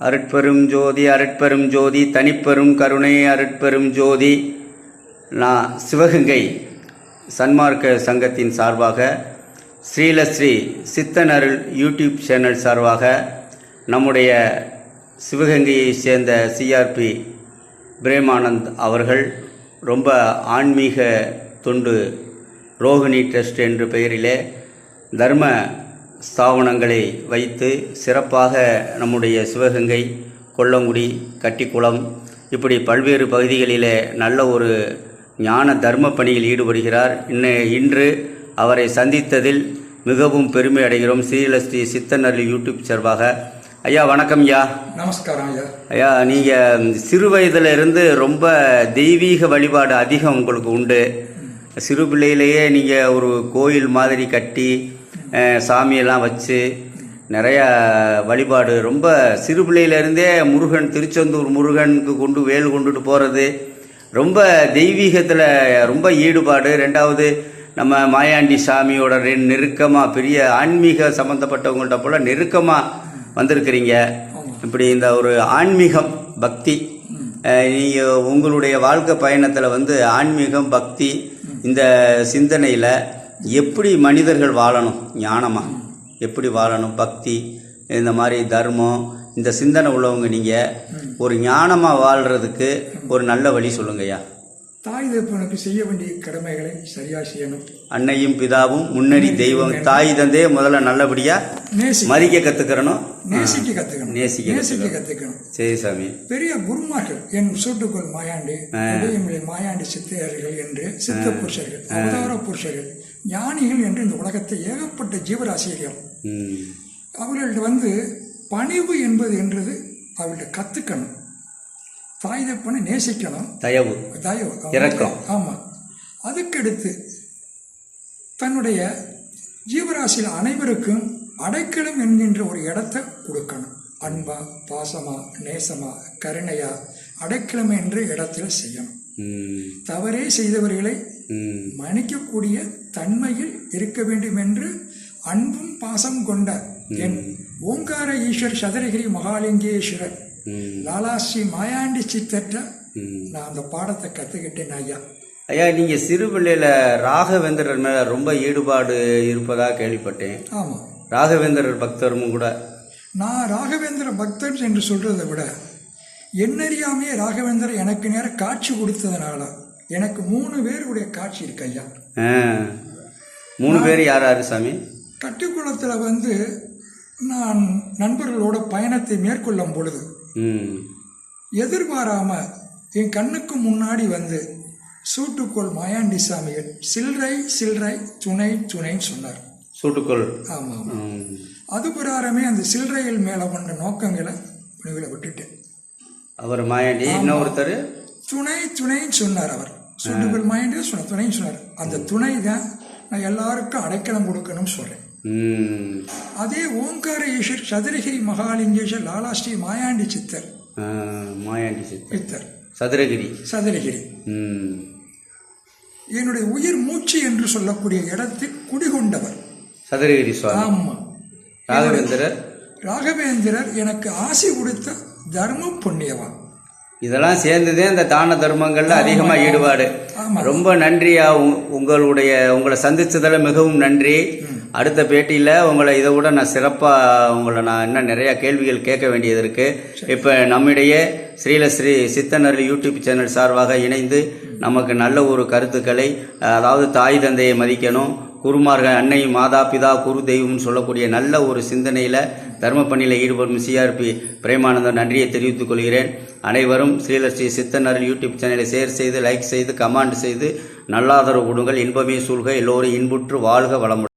அருட்பெரும் ஜோதி அருட்பெரும் ஜோதி தனிப்பெரும் கருணை அருட்பெரும் ஜோதி. நான் சிவகங்கை சன்மார்க்க சங்கத்தின் சார்பாக ஸ்ரீலஸ்ரீ சித்தன் அருள் யூடியூப் சேனல் சார்பாக நம்முடைய சிவகங்கையை சேர்ந்த சிஆர்பி பிரேமானந்த் அவர்கள் ரொம்ப ஆன்மீக தொண்டு ரோஹிணி ட்ரஸ்ட் என்ற பெயரிலே தர்ம ஸ்தாபனங்களை வைத்து சிறப்பாக நம்முடைய சிவகங்கை கொல்லங்குடி கட்டிக்குளம் இப்படி பல்வேறு பகுதிகளிலே நல்ல ஒரு ஞான தர்ம பணியில் ஈடுபடுகிறார். இன்ன இன்று அவரை சந்தித்ததில் மிகவும் பெருமை அடைகிறோம். ஸ்ரீலஸ்ரீ சித்தனர்லி யூடியூப் சார்பாக. ஐயா வணக்கம் ஐயா. நமஸ்காரம் ஐயா. ஐயா நீங்கள் சிறு வயதுல இருந்து ரொம்ப தெய்வீக வழிபாடு அதிகம் உங்களுக்கு உண்டு. சிறு பிள்ளையிலேயே நீங்கள் ஒரு கோயில் மாதிரி கட்டி சாமியெல்லாம் வச்சு நிறையா வழிபாடு. ரொம்ப சிறு பிள்ளையிலேருந்தே முருகன் திருச்செந்தூர் முருகனுக்கு கொண்டு வேல் கொண்டுட்டு போகிறது ரொம்ப தெய்வீகத்தில் ரொம்ப ஈடுபாடு. ரெண்டாவது நம்ம மாயாண்டி சாமியோட நெருக்கமாக பெரிய ஆன்மீக சம்மந்தப்பட்டவங்கள்ட்ட போல் நெருக்கமாக வந்திருக்கிறீங்க. இப்படி இந்த ஒரு ஆன்மீகம் பக்தி. நீங்கள் உங்களுடைய வாழ்க்கை பயணத்தில் வந்து ஆன்மீகம் பக்தி இந்த சிந்தனையில் எப்படி மனிதர்கள் வாழணும்? ஞானமாக எப்படி வாழணும்? பக்தி இந்த மாதிரி தர்மம் இந்த சிந்தனை உள்ளவங்க நீங்கள் ஒரு ஞானமாக வாழ்கிறதுக்கு ஒரு நல்ல வழி சொல்லுங்கய்யா. தாய் தகப்பனுக்கு செய்ய வேண்டிய கடமைகளை சரியா செய்யணும். அன்னையும் பிதாவும் முன்னடி தெய்வம் தாய் தந்தே முதல்ல நல்லபடியா நேசி மதிக்க கத்துக்கிறணும். நேசிக்க கத்துக்கணும். நேசிக்க நேசிக்க கத்துக்கணும். சரி சாமி. பெரிய குருமார்கள் என் சூட்டுக்கோள் மாயாண்டி உதயமில்லை மாயாண்டி சித்தையர்கள் என்று சித்த புருஷர்கள் அவதார புருஷர்கள் ஞானிகள் என்று இந்த உலகத்தை ஏகப்பட்ட ஜீவராசிகள் ம். அவர்கள்ட்ட வந்து பணிவு என்பது என்றது அவர்கள்ட்ட கத்துக்கணும். தாய் தகப்பனை நேசிக்கணும் தயவு. தயவு. இரக்கம். ஆமாம் அதுக்கடுத்து தன்னுடைய ஜீவராசியில் அனைவருக்கும் அடைக்கலம் என்கின்ற ஒரு இடத்தை கொடுக்கணும். அன்பா பாசமா நேசமா கருணையா அடைக்கலம் என்ற இடத்துல செய்யணும். தவறே செய்தவர்களை மன்னிக்கக்கூடிய தன்மையில் இருக்க வேண்டும் என்று அன்பும் பாசம் கொண்ட என் ஓங்கார ஈஸ்வர் சதுரகிரி மகாலிங்கேஸ்வரர் லாலாஸ்ரீ மாயாண்டி சித்தற்ற ம். நான் அந்த பாடத்தை கற்றுக்கிட்டேன் ஐயா. ஐயா நீங்க சிறு பிள்ளையில ராகவேந்திரர் மேல ரொம்ப ஈடுபாடு இருப்பதா கேள்விப்பட்டேன். ஆமாம் ராகவேந்திரர் பக்தரும் கூட. நான் ராகவேந்திர பக்தர் என்று சொல்றதை விட என்னறியாமே ராகவேந்திரர் எனக்கு நேரம் காட்சி கொடுத்ததுனால எனக்கு மூணு பேருடைய காட்சி இருக்கு ஐயா. மூணு பேர் யார் யாரு சாமி? கட்டிக்குளத்தில் வந்து நான் நண்பர்களோட பயணத்தை மேற்கொள்ளும் பொழுது எதிர்பாராம என் கண்ணுக்கு முன்னாடி வந்து சூட்டுக்கோள் மாயாண்டி சாமிகள் சில்லறை சில்லறை துணை துணைன்னு சொன்னார். சூட்டுக்கொள். ஆமாம் அது பிரகாரமே அந்த சில்லறைகள் மேலே கொண்ட நோக்கங்களை முடிவில் விட்டுட்டேன். அவர் மாயாண்டி இன்னொருத்தர் துணை துணைன்னு சொன்னார் அவர். சுண்டுகள் மாயாண்டி சொன்ன துணைன்னு சொன்னார். அந்த துணை தான் நான் எல்லாருக்கும் அடைக்கலம் கொடுக்கணும்னு சொல்கிறேன் அதே ஓங்கார ஈஸ்வர் சதுரகிரி மகாலிங்கேஸ்வர் லாலாஸ்ரீ மாயாண்டி சித்தர். மாயாண்டி சித்தர். சதுரகிரி. சதுரகிரி. ம். என்னுடைய உயிர் மூச்சு என்று சொல்லக்கூடிய இடத்தில் குடிகொண்டவர். சதுரகிரி சுவாமி. ஆமா. ராகவேந்திரர். ராகவேந்திரர் எனக்கு ஆசி கொடுத்த தர்ம புண்ணியவான். இதெல்லாம் சேர்ந்ததே இந்த தான தர்மங்கள்ல அதிகமா ஈடுபாடு. ரொம்ப நன்றியா உங்களுடைய உங்களை சந்திச்சதுல மிகவும் நன்றி. அடுத்த பேட்டியில் உங்களை இதை விட நான் சிறப்பாக உங்களை நான் இன்னும் நிறையா கேள்விகள் கேட்க வேண்டியது இருக்குது இப்போ நம்மிடையே ஸ்ரீலஸ்ரீ சித்தனர் யூடியூப் சேனல் சார்பாக இணைந்து நமக்கு நல்ல ஒரு கருத்துக்களை அதாவது தாய் தந்தையை மதிக்கணும் குருமார்கள் அன்னை மாதா பிதா குரு தெய்வம்னு சொல்லக்கூடிய நல்ல ஒரு சிந்தனையில் தர்ம பணியில் ஈடுபடும் சிஆர்பி பிரேமானந்தன் நன்றியை தெரிவித்துக் கொள்கிறேன். அனைவரும் ஸ்ரீலஸ்ரீ சித்தனர் யூடியூப் சேனலை ஷேர் செய்து லைக் செய்து கமெண்ட் செய்து நல்லாதரவு கொடுங்கள். இன்பமே சூழ்க. எல்லோரும் இன்புற்று வாழ்க வளமுடன்.